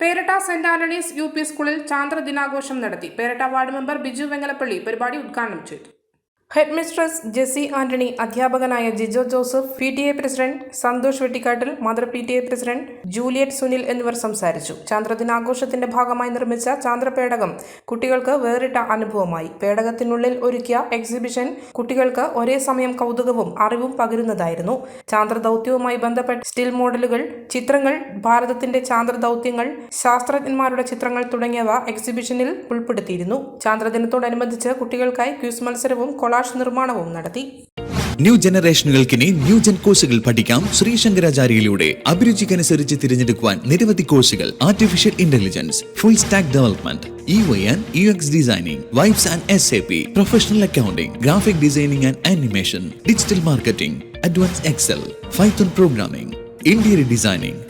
Peratta Saint Antony's U P സ്കൂളിൽ ചാന്ദ്ര ദിനാഘോഷം നടത്തി. പേരട്ട വാർഡ് മെമ്പർ ബിജു വെങ്ങലപ്പള്ളി പരിപാടി ഉദ്ഘാടനം ചെയ്തു. ഹെഡ് മിസ്ട്രസ് ജെസി ആന്റണി അധ്യാപകനായ Jijo Joseph P T A president Santhosh Vettikattil mother P T A president Juliet Sunil എന്നിവർ സംസാരിച്ചു. ചാന്ദ്രദിനാഘോഷത്തിന്റെ ഭാഗമായി നിർമ്മിച്ച ചാന്ദ്രപേടകം കുട്ടികൾക്ക് വേറിട്ട അനുഭവമായി. പേടകത്തിനുള്ളിൽ ഒരുക്കിയ എക്സിബിഷൻ കുട്ടികൾക്ക് ഒരേ സമയം കൗതുകവും അറിവും പകരുന്നതായിരുന്നു. ചാന്ദ്രദൗത്യവുമായി ബന്ധപ്പെട്ട സ്റ്റിൽ മോഡലുകൾ ചിത്രങ്ങൾ ഭാരതത്തിന്റെ ചാന്ദ്രദൗത്യങ്ങൾ ശാസ്ത്രജ്ഞന്മാരുടെ ചിത്രങ്ങൾ തുടങ്ങിയവ എക്സിബിഷനിൽ ഉൾപ്പെടുത്തിയിരുന്നു. ചാന്ദ്രദിനത്തോടനുബന്ധിച്ച് കുട്ടികൾക്കായി ക്യൂസ് മത്സരവും കൊളാഷ് നിർമ്മാണവും നടത്തി. ന്യൂ ജനറേഷനുകൾക്കിനി ന്യൂ ജെൻ കോഴ്സുകൾ പഠിക്കാം. ശ്രീശങ്കരാചാര്യയിലൂടെ അഭിരുചിക്കനുസരിച്ച് തിരഞ്ഞെടുക്കുവാൻ നിരവധി കോഴ്സുകൾ. Artificial intelligence full stack development E Y and U X designing vibes and S A P professional accounting graphic designing and animation digital marketing advance Excel Python programming interior designing